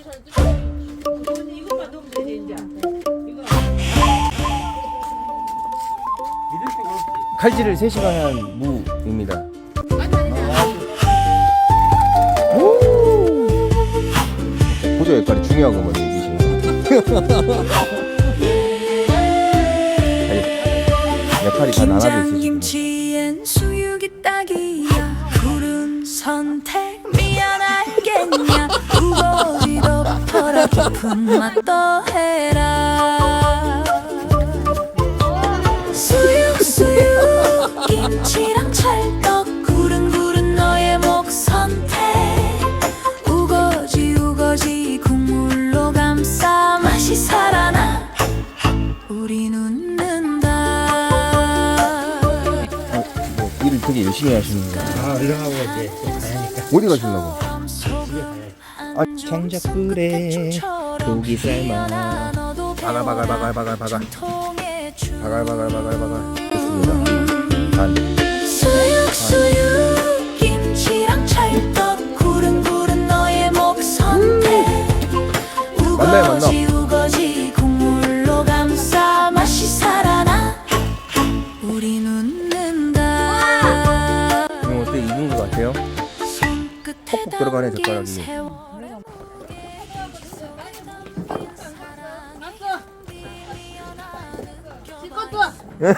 이것만 넣으면 되지 이제. 이거. 칼질을 3시간 한 무입니다. 보조 역할이 중요한 거뭐 이기시. 역할이 다 나눠져 있어 수육이 딱이야 푸른 선택 미안 알겠냐 우거지도 퍼라 깊은 맛도 해라 수육 수육 김치랑 찰떡 구른구른 너의 목 선택 우거지 우거지 국물로 감싸 맛이 살아나 우리 눕는다 어, 뭐 일을 되게 열심히 하시는 거예요. 아, 얼른하고 이제 좀 가야니까. 어디 가시려고? 아, 장작불에 고기 삶아. 바갈 바갈 바갈 바갈 바갈 바갈 바갈 바갈 바갈 됐습니다. 단. 수육 수육 김치랑 찰떡 구른구른 너의 목 선택. 만나요, 우거지 우거지 국물로 감싸 맛이 살아나? 우리 눕는다. 지금 어때 익은 것 같아요? 톡톡 들어가네, 젓가락이. 어디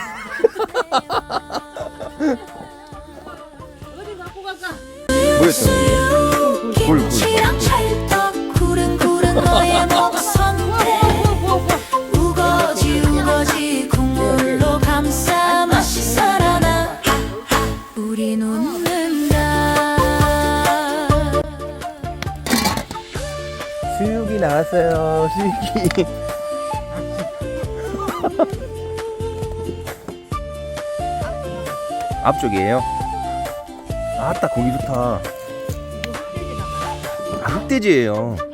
갖고 갈까? 수육이 나왔어요. 수육이. 앞쪽이에요. 아따 고기 좋다. 아, 흑돼지예요.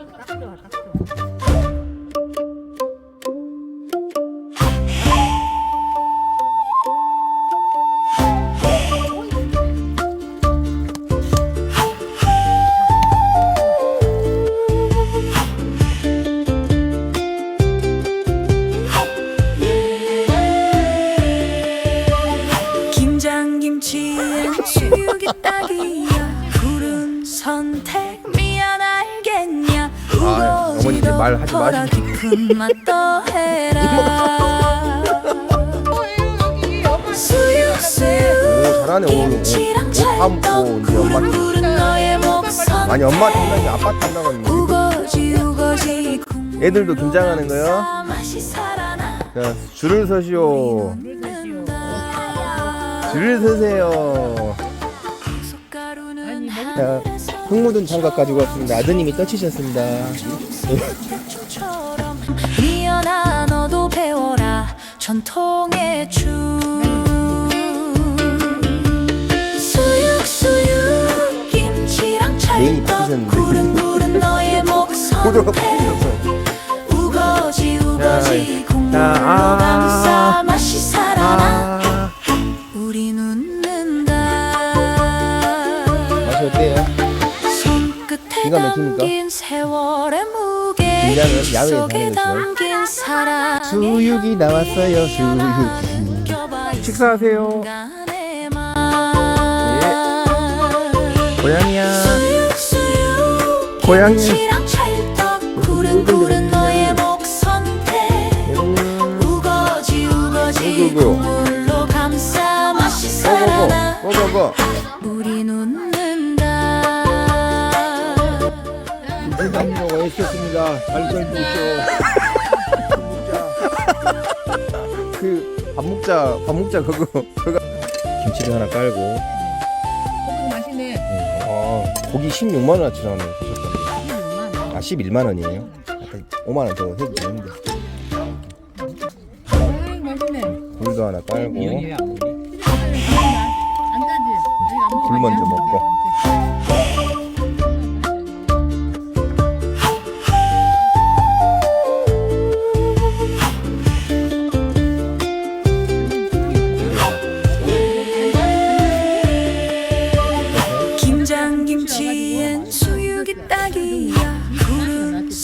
말하지 마시고 오 잘하네 오늘 다음 고 이제 엄마 탐 아니 엄마 탐나니 아빠 탐나거든요 애들도 긴장하는 거요? 자 줄을 서시오. 줄을 서세요. 자, 흙 묻은 장갑 가지고 왔습니다. 아드님이 떠치셨습니다. 처럼 미연아 너도 배워라 전통의 춤 수육 수육 김치랑 메인이 찰떡 바뀌셨는데. 구른구른 너의 목 선택. 우거지 우거지 자, 국물로 자, 아. 기가 무게 긴장은 야외에서 하는 것이요. 수육이 나왔어요. 수육. 식사하세요. 고양이야. 고양이. 찰떡 구 김치담요가 있었습니다. 잘좀 보시오. 그밥 먹자 밥 먹자 그거 그거 김치를 하나 깔고 고기 맛있네. 아 고기 16만 원어치라는 하셨던데 아 11만 원이에요? 아까 5만 원 더 해도 되는데 음, 맛있네. 굴도 하나 깔고 이혼이 안 보니? 안 따지? 여기 안 먹어. 굴 먼저 먹고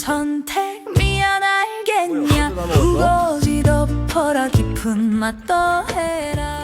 선택 미안 알겠냐? 우거지 덮어라 깊은 맛 더해라